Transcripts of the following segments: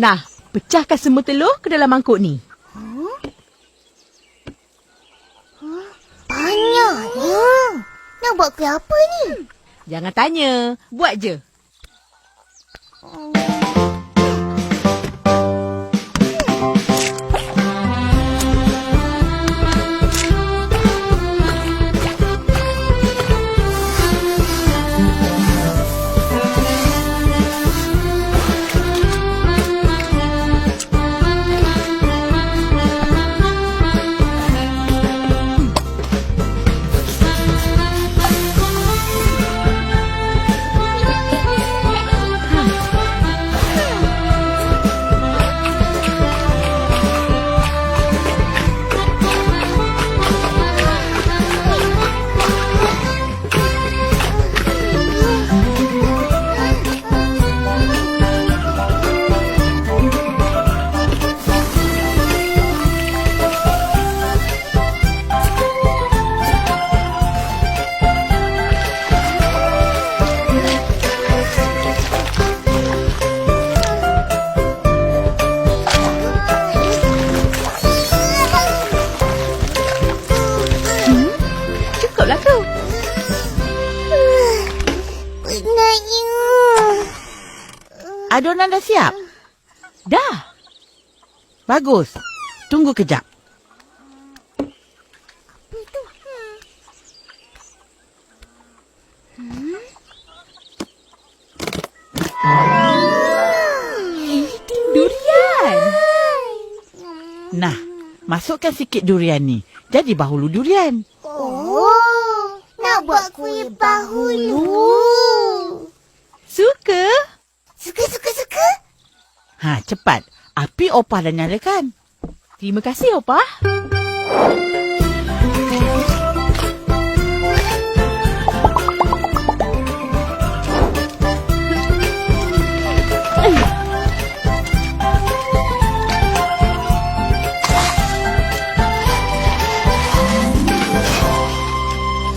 Nah, pecahkan semua telur ke dalam mangkuk ni. Banyaknya. Nak buat kuih apa ni? Jangan tanya, buat je. Cukuplah Adonan dah siap? Dah. Bagus. Tunggu kejap. Durian. Nah, masukkan sikit durian ni. Jadi bahulu durian. Oh, nak buat kuih bahulu. Suka? Suka, suka, suka. Ha, cepat. Api opah dah nyalakan. Terima kasih, Opah.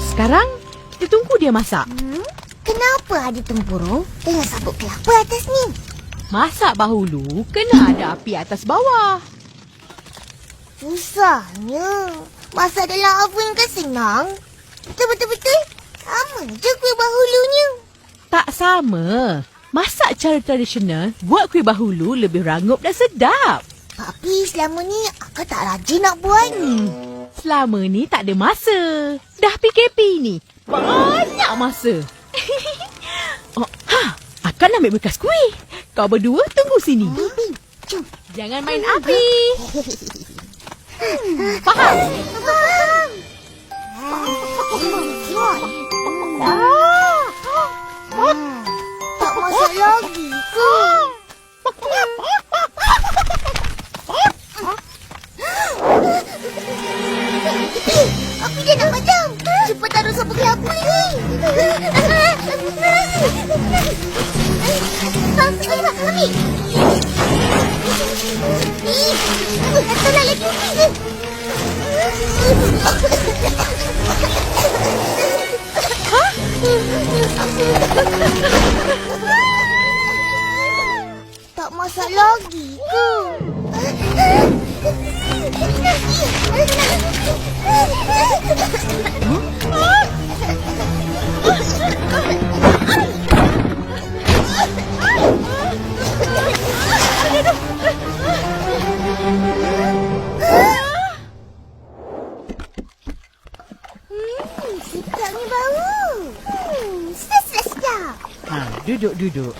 Sekarang, kita tunggu dia masak. Hmm? Kenapa ada tempurung dengan sabut kelapa atas ni? Masak bahulu, kena ada api atas bawah. Susahnya. Masak dalam oven kan senang. Betul-betul-betul. Sama je kuih bahulunya. Tak sama. Masak cara tradisional, buat kuih bahulu lebih rangup dan sedap. Tapi selama ni akak tak rajin nak buat. Hmm, selama ni tak ada masa. Dah PKP ni, banyak masa. Oh, ha, akan ambil bekas kuih. Kau berdua tunggu sini. Jangan main api. Faham? Faham. Tak masak lagi ke? Api. Cepat taruh sabuk kelapa ni. Tak masak lagi ke? Hmm, Ha, duduk, duduk.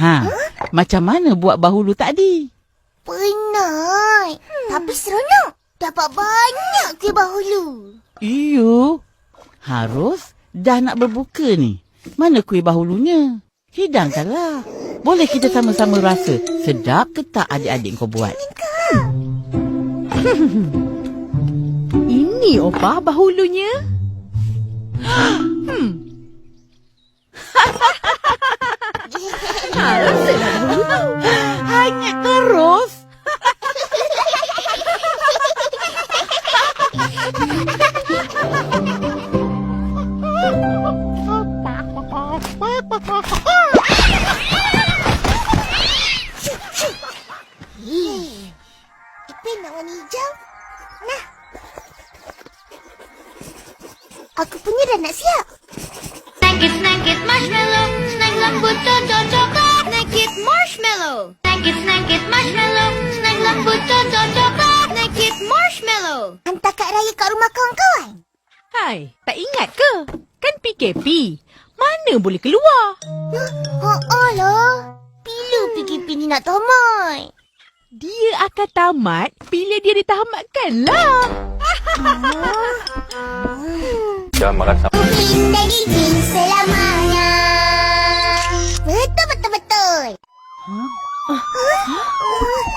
Ha, macam mana buat bahulu tadi? Penat. Tapi seronok. Dapat banyak kuih bahulu. Iyo. Harus dah nak berbuka ni. Mana kuih bahulunya? Hidangkanlah. Boleh kita sama-sama rasa sedap ke tak adik-adik kau buat? Ini opah bahulunya. Hmm. ha, rasalah bahulu tu. Hanyut terus. Ipin nak warna hijau. Punya dah nak siap. Snack it, snack it, marshmallow. Snack lembut cocok coklat. Snack it, marshmallow. Snack it, snack it, marshmallow. Snack lembut cocok coklat. Snack it, marshmallow. Hantar Kak Raya kat rumah kawan-kawan. Hai, tak ingat ke? Kan PKP. Mana boleh keluar? Oh, oh lah. Bila PKP ni nak tamat? Dia akan tamat bila dia ditamatkan lah. Jangan makan sama. Indah gigi selamanya. Betul, betul, betul. Kenapa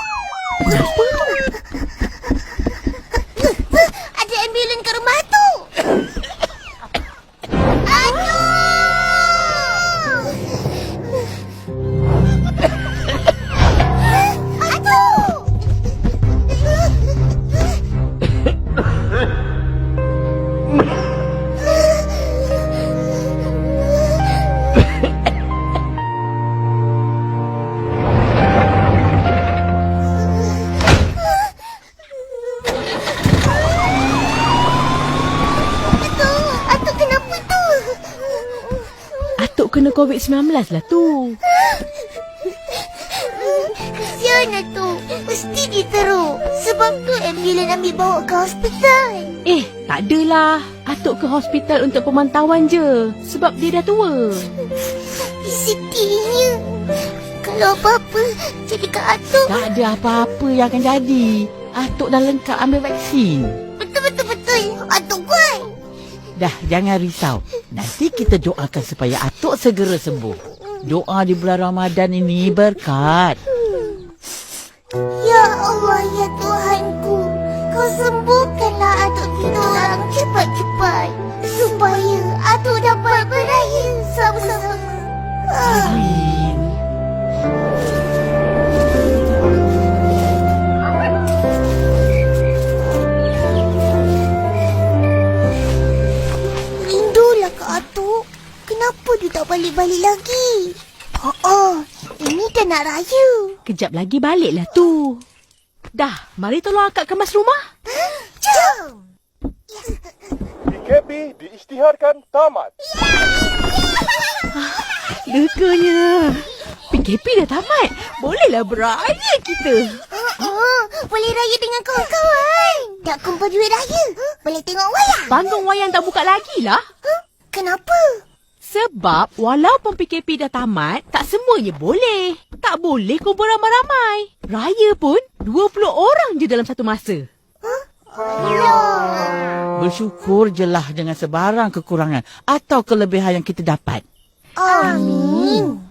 COVID-19 lah tu. Kesian tu. Mesti dia teruk. Sebab tu ambulan ambil bawa ke hospital. Eh, tak adalah. Atuk ke hospital untuk pemantauan je. Sebab dia dah tua. Sedihnya. Kalau apa-apa jadi kat Atuk. Tak ada apa-apa yang akan jadi. Atuk dah lengkap ambil vaksin. Betul-betul-betul. Atuk kuat. Dah, jangan risau. Nanti kita doakan supaya Atuk segera sembuh. Doa di bulan Ramadan ini berkat. Ya Allah, ya Tuhanku. Kau sembuhkanlah dia tak balik-balik lagi? Oh, oh. Ini dah nak raya. Kejap lagi baliklah tu. Dah, mari tolong akak kemas rumah. Jom. PKP diisytiharkan tamat. Lekanya. PKP dah tamat. Bolehlah beraya kita. Oh. Boleh raya dengan kawan-kawan. Tak kumpul duit raya. Boleh tengok wayang. Panggung wayang tak buka lagi lah. Kenapa? Sebab walaupun PKP dah tamat, tak semuanya boleh. Tak boleh kumpul ramai-ramai. Raya pun 20 orang je dalam satu masa. Bersyukur je lah dengan sebarang kekurangan atau kelebihan yang kita dapat. Amin.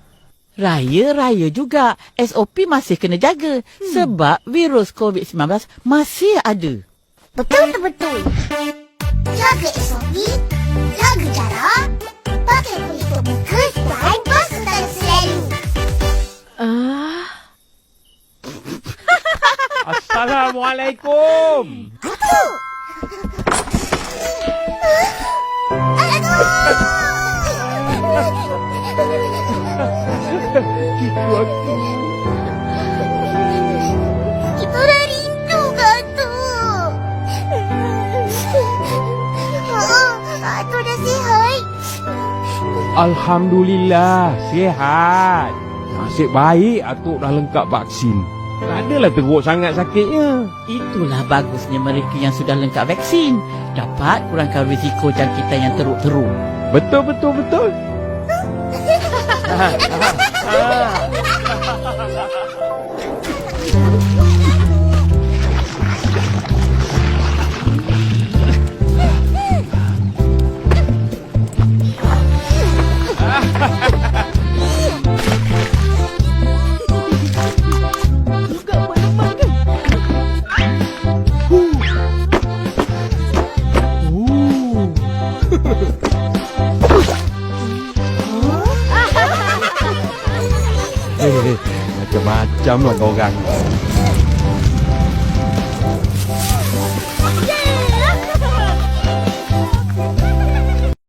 Raya-raya juga SOP masih kena jaga sebab virus COVID-19 masih ada. Betul-betul. Jaga SOP. Assalamualaikum. Aduh. Kita dah rindu. Oh, Atuk dah sihat. Alhamdulillah, sihat. Nasib baik atuk dah lengkap vaksin. Tak adalah teruk sangat sakitnya. Itulah bagusnya mereka yang sudah lengkap vaksin. Dapat kurangkan risiko jangkitan yang teruk-teruk. Betul, betul, betul. juga Macam-macam lah kau orang.